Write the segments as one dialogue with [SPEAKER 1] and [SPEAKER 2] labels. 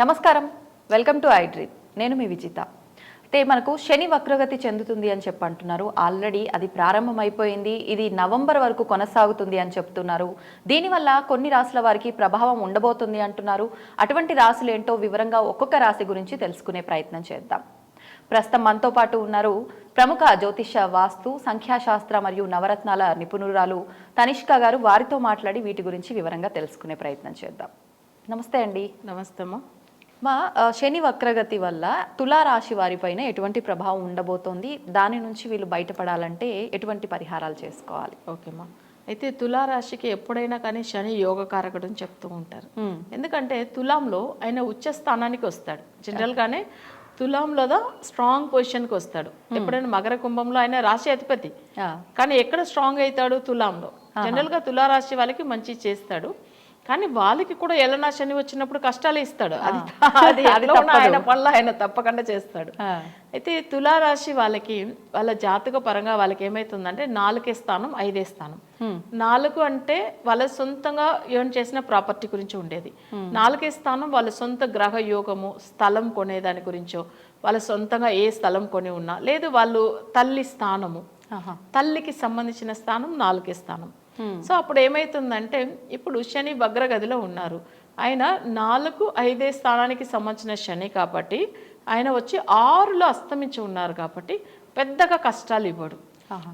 [SPEAKER 1] నమస్కారం. Welcome to iDream. నేను మీ విజిత. అయితే మనకు శని వక్రగతి చెందుతుంది అని చెప్పి అంటున్నారు. ఆల్రెడీ అది ప్రారంభమైపోయింది. ఇది నవంబర్ వరకు కొనసాగుతుంది అని చెప్తున్నారు. దీనివల్ల కొన్ని రాసుల వారికి ప్రభావం ఉండబోతుంది అంటున్నారు. అటువంటి రాసులు ఏంటో వివరంగా ఒక్కొక్క రాశి గురించి తెలుసుకునే ప్రయత్నం చేద్దాం. ప్రస్తుతం మనతో పాటు ఉన్నారు ప్రముఖ జ్యోతిష వాస్తు సంఖ్యాశాస్త్ర మరియు నవరత్నాల నిపుణురాలు తనిష్క గారు. వారితో మాట్లాడి వీటి గురించి వివరంగా తెలుసుకునే ప్రయత్నం చేద్దాం. నమస్తే అండి.
[SPEAKER 2] నమస్తే
[SPEAKER 1] మా శని వక్రగతి వల్ల తులారాశి వారిపైన ఎటువంటి ప్రభావం ఉండబోతోంది? దాని నుంచి వీళ్ళు బయటపడాలంటే ఎటువంటి పరిహారాలు చేసుకోవాలి?
[SPEAKER 2] ఓకేమ్మా అయితే తులారాశికి ఎప్పుడైనా కానీ శని యోగకారకుడు అని చెప్తూ ఉంటారు. ఎందుకంటే తులాంలో ఆయన ఉచ్చ స్థానానికి వస్తాడు. జనరల్గానే తులాంలో స్ట్రాంగ్ పొజిషన్కి వస్తాడు. ఎప్పుడైనా మకర కుంభంలో ఆయన రాశి అధిపతి. కానీ ఎక్కడ స్ట్రాంగ్ అవుతాడు తులాంలో? జనరల్గా తులారాశి వాళ్ళకి మంచి చేస్తాడు. కానీ వాళ్ళకి కూడా ఎలనా శని వచ్చినప్పుడు కష్టాలు ఇస్తాడు. అది ఆయన పనులు ఆయన తప్పకుండా చేస్తాడు. అయితే తులారాశి వాళ్ళకి వాళ్ళ జాతక పరంగా వాళ్ళకి ఏమైతుందంటే నాలుగే స్థానం ఐదే స్థానం. నాలుగు అంటే వాళ్ళ సొంతంగా ఏం చేసిన ప్రాపర్టీ గురించి ఉండేది. నాలుగే స్థానం వాళ్ళ సొంత గ్రహ యోగము స్థలం కొనేదాని గురించో వాళ్ళ సొంతంగా ఏ స్థలం కొని ఉన్నా లేదు వాళ్ళు తల్లి స్థానము. తల్లికి సంబంధించిన స్థానం నాలుగే స్థానం. Hmm. సో అప్పుడు ఏమవుతుందంటే ఇప్పుడు శని వగ్రగదిలో ఉన్నారు. ఆయన నాలుగు ఐదే స్థానానికి సంబంధించిన శని కాబట్టి ఆయన వచ్చి ఆరులో అస్తమించి ఉన్నారు కాబట్టి పెద్దగా కష్టాలు ఇవ్వడు.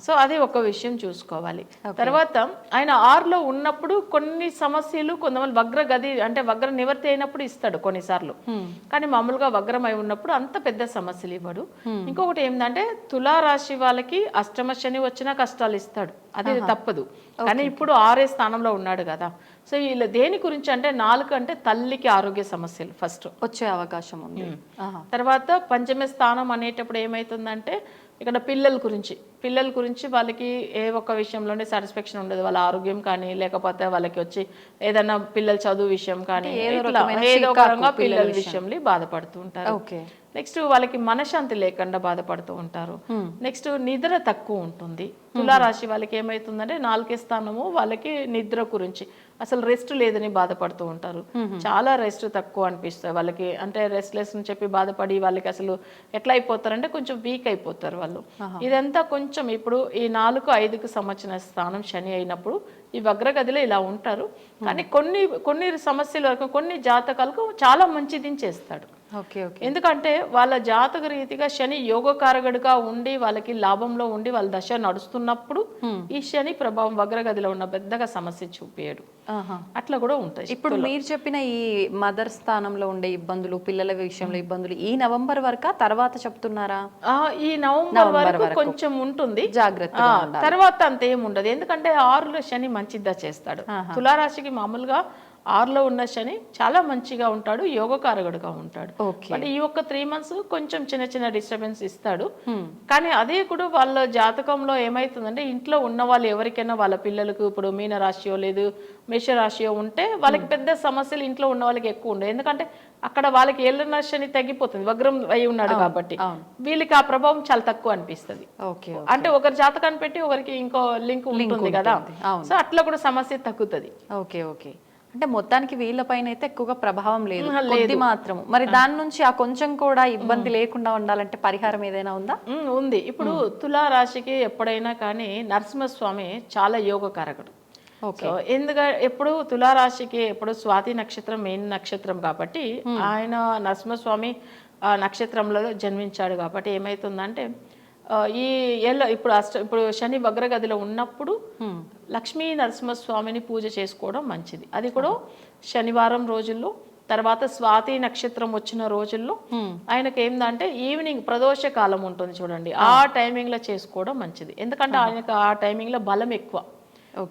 [SPEAKER 2] సో అది ఒక విషయం చూసుకోవాలి. తర్వాత ఆయన ఆరులో ఉన్నప్పుడు కొన్ని సమస్యలు కొంతమంది వగ్ర గది అంటే వగ్ర నివర్తి అయినప్పుడు ఇస్తాడు కొన్నిసార్లు. కానీ మామూలుగా వగ్రమై ఉన్నప్పుడు అంత పెద్ద సమస్యలు ఇవ్వడు. ఇంకొకటి ఏంటంటే తులారాశి వాళ్ళకి అష్టమ శని వచ్చినా కష్టాలు ఇస్తాడు. అది తప్పదు. కానీ ఇప్పుడు ఆరే స్థానంలో ఉన్నాడు కదా. సో వీళ్ళు దేని గురించి అంటే నాలుగు అంటే తల్లికి ఆరోగ్య సమస్యలు ఫస్ట్.
[SPEAKER 1] వచ్చే అవకాశం ఉంది.
[SPEAKER 2] తర్వాత పంచమ స్థానం అనేటప్పుడు ఏమవుతుందంటే ఇక్కడ పిల్లల గురించి పిల్లల గురించి వాళ్ళకి ఏ ఒక్క విషయంలోనే సాటిస్ఫాక్షన్ ఉండదు. వాళ్ళ ఆరోగ్యం కానీ లేకపోతే వాళ్ళకి వచ్చి ఏదైనా పిల్లల చదువు విషయం కానీ ఏదో పిల్లల విషయంలో బాధపడుతూ ఉంటారు.
[SPEAKER 1] ఓకే.
[SPEAKER 2] నెక్స్ట్ వాళ్ళకి మనశ్శాంతి లేకుండా బాధపడుతూ ఉంటారు. నెక్స్ట్ నిద్ర తక్కువ ఉంటుంది. తులారాశి వాళ్ళకి ఏమైతుందంటే నాలుగే స్థానము వాళ్ళకి నిద్ర గురించి అసలు రెస్ట్ లేదని బాధపడుతూ ఉంటారు. చాలా రెస్ట్ తక్కువ అనిపిస్తుంది. వాళ్ళకి అంటే రెస్ట్లెస్ అని చెప్పి బాధపడి వాళ్ళకి అసలు ఎట్లా అయిపోతారంటే కొంచెం వీక్ అయిపోతారు వాళ్ళు. ఇదంతా కొంచెం ఇప్పుడు ఈ నాలుగు ఐదుకు సంబంధించిన స్థానం శని అయినప్పుడు ఈ వగ్రగదిలో ఇలా ఉంటారు. కానీ కొన్ని కొన్ని సమస్యల వరకు కొన్ని జాతకాలకు చాలా మంచిది చేస్తాడు. ఎందుకంటే వాళ్ళ జాతక రీతిగా శని యోగకారకుడిగా ఉండి వాళ్ళకి లాభంలో ఉండి వాళ్ళ దశ నడుస్తున్నప్పుడు ఈ శని ప్రభావం వగ్రగదిలో ఉన్న పెద్దగా సమస్య చూపేయడు.
[SPEAKER 1] ఆహా.
[SPEAKER 2] అట్లా కూడా ఉంటాయి
[SPEAKER 1] ఇప్పుడు మీరు చెప్పిన ఈ మదర్ స్థానంలో ఉండే ఇబ్బందులు పిల్లల విషయంలో ఇబ్బందులు ఈ నవంబర్ వరకా తర్వాత చెప్తున్నారా?
[SPEAKER 2] ఆ, ఈ నవంబర్ వరకు కొంచెం ఉంటుంది.
[SPEAKER 1] జాగ్రత్త
[SPEAKER 2] తర్వాత అంత ఏం ఉండదు ఎందుకంటే ఆరులో శని మంచిదా చేస్తాడు. తులారాశికి మామూలుగా ఆరులో ఉన్న శని చాలా మంచిగా ఉంటాడు యోగకారకుడుగా ఉంటాడు. బట్ ఈ ఒక్క త్రీ మంత్స్ కొంచెం చిన్న చిన్న డిస్టర్బెన్స్ ఇస్తాడు. కానీ అదే కూడా వాళ్ళ జాతకంలో ఏమైతుందంటే ఇంట్లో ఉన్న వాళ్ళు ఎవరికైనా వాళ్ళ పిల్లలకు ఇప్పుడు మీన రాశియో లేదు మేష రాశియో ఉంటే వాళ్ళకి పెద్ద సమస్యలు ఇంట్లో ఉన్న వాళ్ళకి ఎక్కువ ఉండవు. ఎందుకంటే అక్కడ వాళ్ళకి ఏళ్ళ శని తగ్గిపోతుంది వగ్రం అయి ఉన్నాడు కాబట్టి. వీళ్ళకి ఆ ప్రభావం చాలా తక్కువ అనిపిస్తుంది. అంటే ఒకరి జాతకాన్ని పెట్టి ఒకరికి ఇంకో లింక్ ఉంటుంది కదా. సో అట్లా కూడా సమస్య తగ్గుతుంది.
[SPEAKER 1] Okay okay. అంటే మొత్తానికి వీళ్ళపైన అయితే ఎక్కువగా ప్రభావం లేదు. కొద్ది మాత్రం మరి దాని నుంచి ఆ కొంచెం కూడా ఇబ్బంది లేకుండా ఉండాలంటే పరిహారం ఏదైనా ఉందా?
[SPEAKER 2] ఉంది. ఇప్పుడు తులా రాశికి ఎప్పుడైనా కానీ నరసింహస్వామి చాలా యోగకారకుడు. సో ఎందుకంటే ఎప్పుడు తులారాశికి ఎప్పుడు స్వాతి నక్షత్రం మెయిన్ నక్షత్రం కాబట్టి ఆయన నరసింహస్వామి ఆ నక్షత్రంలో జన్మించాడు కాబట్టి ఏమైతుందంటే ఈ ఎల్ల ఇప్పుడు అష్ట ఇప్పుడు శని వగ్రగదిలో ఉన్నప్పుడు లక్ష్మీ నరసింహస్వామిని పూజ చేసుకోవడం మంచిది. అది కూడా శనివారం రోజుల్లో తర్వాత స్వాతి నక్షత్రం వచ్చిన రోజుల్లో ఆయనకి ఏందంటే ఈవినింగ్ ప్రదోష కాలం ఉంటుంది చూడండి. ఆ. టైమింగ్లో చేసుకోవడం మంచిది. ఎందుకంటే ఆయనకు ఆ టైమింగ్లో బలం ఎక్కువ.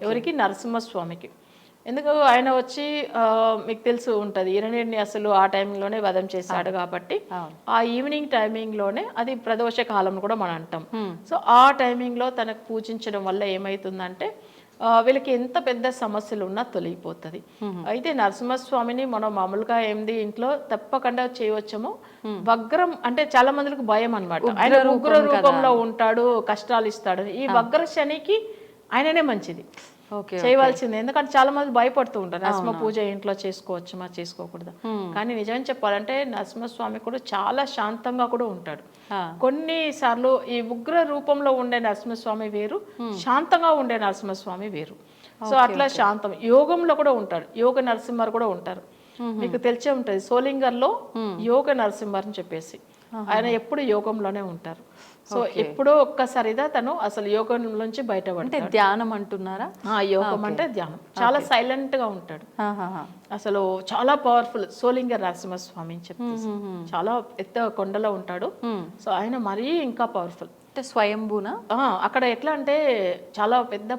[SPEAKER 2] ఎవరికి? నరసింహస్వామికి. ఎందుకు ఆయన వచ్చి మీకు తెలుసు ఉంటుంది. ఇరణ్యుడిని అసలు ఆ టైంలోనే వధం చేశాడు కాబట్టి ఆ ఈవినింగ్ టైమింగ్లోనే అది ప్రదోష కాలం కూడా మనం అంటాం. సో ఆ టైమింగ్లో తనకు పూజించడం వల్ల ఏమవుతుందంటే వీళ్ళకి ఎంత పెద్ద సమస్యలు ఉన్నా తొలగిపోతుంది. అయితే నరసింహస్వామిని మనం మామూలుగా ఏంది ఇంట్లో తప్పకుండా చేయవచ్చేమో వగ్రం అంటే చాలా మందికి భయం అన్నమాట. ఆయన ఉగ్ర రూపంలో ఉంటాడు కష్టాలు ఇస్తాడు ఈ వగ్ర శనికి ఆయననే మంచిది. చేయవలసింది. ఎందుకంటే చాలా మంది భయపడుతూ ఉంటారు. నరసింహ పూజ ఇంట్లో చేసుకోవచ్చు మా చేసుకోకూడదు. కానీ నిజం చెప్పాలంటే నరసింహస్వామి కూడా చాలా శాంతంగా కూడా ఉంటాడు. కొన్నిసార్లు ఈ ఉగ్ర రూపంలో ఉండే నరసింహస్వామి వేరు శాంతంగా ఉండే నరసింహస్వామి వేరు. సో అట్లా శాంతం. యోగంలో కూడా ఉంటాడు. యోగ నరసింహర్ కూడా ఉంటారు. మీకు తెలిసే ఉంటుంది. సోలింగర్లో యోగ నరసింహర్ అని చెప్పేసి. ఆయన ఎప్పుడు యోగంలోనే ఉంటారు. సో ఎప్పుడో ఒక్కసారిదా తను అసలు యోగం నుంచి
[SPEAKER 1] అంటే
[SPEAKER 2] బయటపడతాడు
[SPEAKER 1] ధ్యానం అంటున్నారా?
[SPEAKER 2] ఆ యోగం అంటే ధ్యానం. చాలా సైలెంట్గా ఉంటాడు. అసలు చాలా పవర్ఫుల్ సోలింగ నరసింహస్వామి అని చెప్పేసి చాలా పెద్ద కొండలో ఉంటాడు. సో ఆయన మరీ ఇంకా పవర్ఫుల్.
[SPEAKER 1] అంటే స్వయంభూనా?
[SPEAKER 2] అక్కడ ఎట్లా అంటే చాలా పెద్ద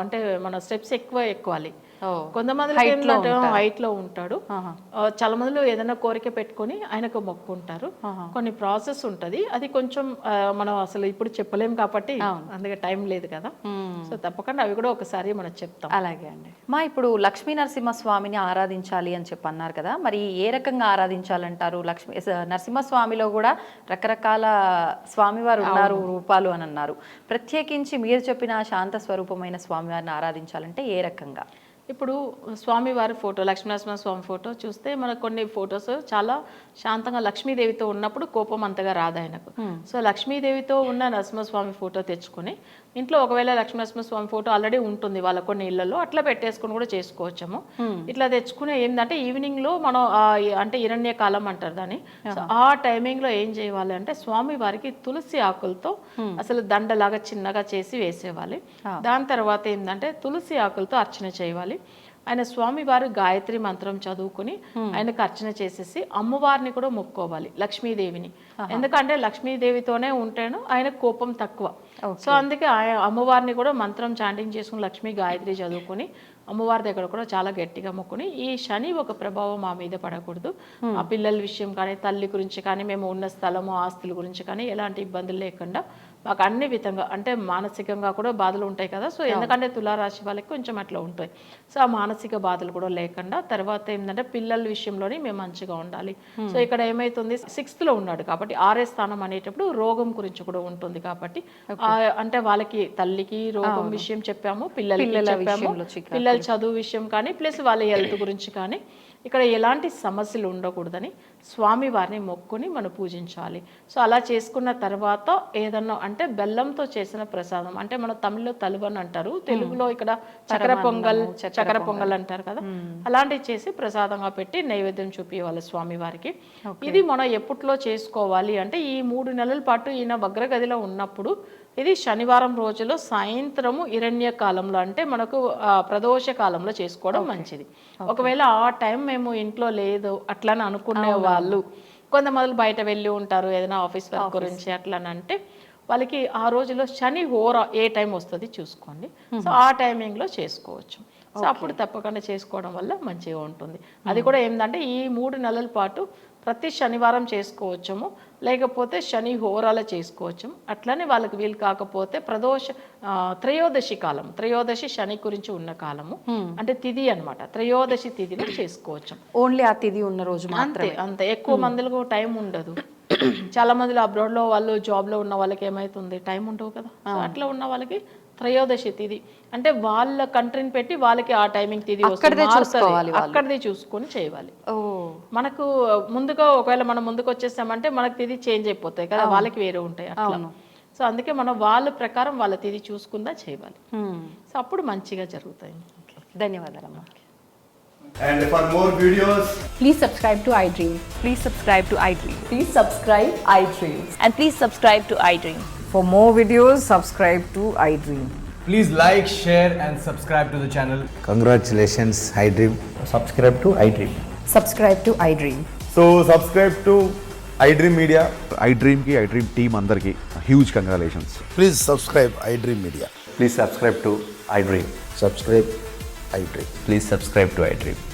[SPEAKER 2] అంటే మన స్టెప్స్ ఎక్కువ ఎక్కాలి.
[SPEAKER 1] ఓ
[SPEAKER 2] కొంతమంది హైట్లో ఉంటాడు. చాలా మందిలో ఏదైనా కోరిక పెట్టుకొని ఆయనకు మొక్కుంటారు. కొన్ని ప్రాసెస్ ఉంటది. అది కొంచెం మనం అసలు ఇప్పుడు చెప్పలేం కాబట్టి అందుకే టైం లేదు కదా. సో తప్పకుండా అవి కూడా ఒకసారి మనం చెప్తాం.
[SPEAKER 1] అలాగే అండి. మా ఇప్పుడు లక్ష్మీ నరసింహ స్వామిని ఆరాధించాలి అని చెప్పి అన్నారు కదా మరి ఏ రకంగా ఆరాధించాలంటారు? లక్ష్మీ నరసింహస్వామిలో కూడా రకరకాల స్వామివారు ఉన్నారు రూపాలు అని అన్నారు. ప్రత్యేకించి మీరు చెప్పిన శాంత స్వరూపమైన స్వామివారిని ఆరాధించాలంటే ఏ రకంగా?
[SPEAKER 2] ఇప్పుడు స్వామివారి ఫోటో లక్ష్మీనరసింహ స్వామి ఫోటో చూస్తే మనకు కొన్ని ఫొటోస్ చాలా శాంతంగా లక్ష్మీదేవితో ఉన్నప్పుడు కోపం అంతగా రాదు ఆయనకు. సో లక్ష్మీదేవితో ఉన్న నరసింహస్వామి ఫోటో తెచ్చుకొని ఇంట్లో ఒకవేళ లక్ష్మీనరసింహస్వామి ఫోటో ఆల్రెడీ ఉంటుంది వాళ్ళ కొన్ని ఇళ్ళలో అట్లా పెట్టేసుకొని కూడా చేసుకోవచ్చాము. ఇట్లా తెచ్చుకునే ఏంటంటే ఈవినింగ్లో మనం అంటే ఇరణ్య కాలం అంటారు దాన్ని. ఆ. టైమింగ్లో ఏం చేయాలి అంటే స్వామి వారికి తులసి ఆకులతో అసలు దండలాగా చిన్నగా చేసి వేసేవాలి. దాని తర్వాత ఏంటంటే తులసి ఆకులతో అర్చన చేయాలి. ఆయన స్వామి వారు గాయత్రి మంత్రం చదువుకుని ఆయనకు అర్చన చేసేసి అమ్మవారిని కూడా మొక్కోవాలి లక్ష్మీదేవిని. ఎందుకంటే లక్ష్మీదేవితోనే ఉంటాను ఆయన కోపం తక్కువ. సో అందుకే ఆయన అమ్మవారిని కూడా మంత్రం చాంటింగ్ చేసుకుని లక్ష్మీ గాయత్రి చదువుకుని అమ్మవారి దగ్గర కూడా చాలా గట్టిగా మొక్కుని ఈ శని ఒక ప్రభావం మా మీద పడకూడదు. ఆ పిల్లల విషయం కానీ తల్లి గురించి కానీ మేము ఉన్న స్థలము ఆస్తుల గురించి కానీ ఎలాంటి ఇబ్బందులు లేకుండా మాకు అన్ని విధంగా అంటే మానసికంగా కూడా బాధలు ఉంటాయి కదా. సో ఎందుకంటే తులారాశి వాళ్ళకి కొంచెం అట్లా ఉంటాయి. సో ఆ మానసిక బాధలు కూడా లేకుండా తర్వాత ఏంటంటే పిల్లల విషయంలోనే మేము మంచిగా ఉండాలి. సో ఇక్కడ ఏమైతుంది? సిక్స్త్లో ఉన్నాడు కాబట్టి ఆరే స్థానం అనేటప్పుడు రోగం గురించి కూడా ఉంటుంది కాబట్టి అంటే వాళ్ళకి తల్లికి రోగం విషయం చెప్పాము పిల్లలకి
[SPEAKER 1] పిల్లల
[SPEAKER 2] చెప్పాము. పిల్లల చదువు విషయం కానీ ప్లస్ వాళ్ళ హెల్త్ గురించి కానీ ఇక్కడ ఎలాంటి సమస్యలు ఉండకూడదని స్వామి వారిని మొక్కుని మనం పూజించాలి. సో అలా చేసుకున్న తర్వాత ఏదన్నా అంటే బెల్లంతో చేసిన ప్రసాదం. అంటే మన తమిళ్ళో తలువని అంటారు. తెలుగులో ఇక్కడ చక్కెర పొంగల్ చక్కెర పొంగల్ అంటారు కదా. అలాంటివి చేసి ప్రసాదంగా పెట్టి నైవేద్యం చూపించాలి స్వామి వారికి. ఇది మనం ఎప్పట్లో చేసుకోవాలి అంటే ఈ మూడు నెలల పాటు ఈయన వగ్రగదిలో ఉన్నప్పుడు ఇది శనివారం రోజులో సాయంత్రము ఇరణ్య కాలంలో అంటే మనకు ప్రదోష కాలంలో చేసుకోవడం మంచిది. ఒకవేళ ఆ టైం మేము ఇంట్లో లేదు అట్లని అనుకునే వాళ్ళు కొంతమంది బయట వెళ్ళి ఉంటారు ఏదైనా ఆఫీస్ వర్క్ గురించి అట్లని అంటే వాళ్ళకి ఆ రోజులో శని హోర ఏ టైం వస్తుంది చూసుకోండి. సో ఆ టైమింగ్లో చేసుకోవచ్చు. సో అప్పుడు తప్పకుండా చేసుకోవడం వల్ల మంచిగా ఉంటుంది. అది కూడా ఏంటంటే ఈ మూడు నెలల పాటు ప్రతి శనివారం చేసుకోవచ్చము. లేకపోతే శని హోరాల చేసుకోవచ్చు అట్లనే వాళ్ళకి వీలు కాకపోతే ప్రదోష త్రయోదశి కాలం త్రయోదశి శని గురించి ఉన్న కాలము. అంటే తిథి అన్నమాట. త్రయోదశి తిథిలో చేసుకోవచ్చు
[SPEAKER 1] ఓన్లీ ఆ తిథి ఉన్న రోజు
[SPEAKER 2] అంతే అంతే. ఎక్కువ మందిలకు టైం ఉండదు. చాలా మందిలో అబ్రాడ్లో వాళ్ళు జాబ్లో ఉన్న వాళ్ళకి ఏమైతుంది? టైం ఉండవు కదా. అట్లా ఉన్న వాళ్ళకి త్రయోదశి తిథి అంటే వాళ్ళ కంట్రీని పెట్టి వాళ్ళకి ఆ టైమింగ్ వస్తుంది.
[SPEAKER 1] అక్కడిదే
[SPEAKER 2] చూసుకొని చేయాలి
[SPEAKER 1] ఓ
[SPEAKER 2] మనకు ముందుగా ఒకవేళ మనం ముందుకు వచ్చేసామంటే మనకు తిథి చేంజ్ అయిపోతాయి కదా వాళ్ళకి వేరే ఉంటాయి అట్లా సో అందుకే మనం వాళ్ళ ప్రకారం వాళ్ళ తిథి చూసుకుందా చేయాలి. సో అప్పుడు మంచిగా జరుగుతాయి
[SPEAKER 1] ఓకే. ధన్యవాదాలమ్మా
[SPEAKER 3] And for more videos,
[SPEAKER 4] Please subscribe to iDream.
[SPEAKER 5] Please subscribe to iDream.
[SPEAKER 4] Please subscribe iDream.
[SPEAKER 5] And please subscribe to iDream.
[SPEAKER 4] For more videos, subscribe to iDream.
[SPEAKER 6] Please like, share, and subscribe to the channel.
[SPEAKER 7] Congratulations, iDream.
[SPEAKER 8] Subscribe to iDream.
[SPEAKER 4] Subscribe to iDream.
[SPEAKER 3] So, subscribe to iDream Media.
[SPEAKER 9] iDream ki iDream team andar ki huge congratulations.
[SPEAKER 7] Please subscribe iDream Media.
[SPEAKER 8] Please subscribe to iDream.
[SPEAKER 7] Subscribe iDream.
[SPEAKER 8] Please subscribe to iDream.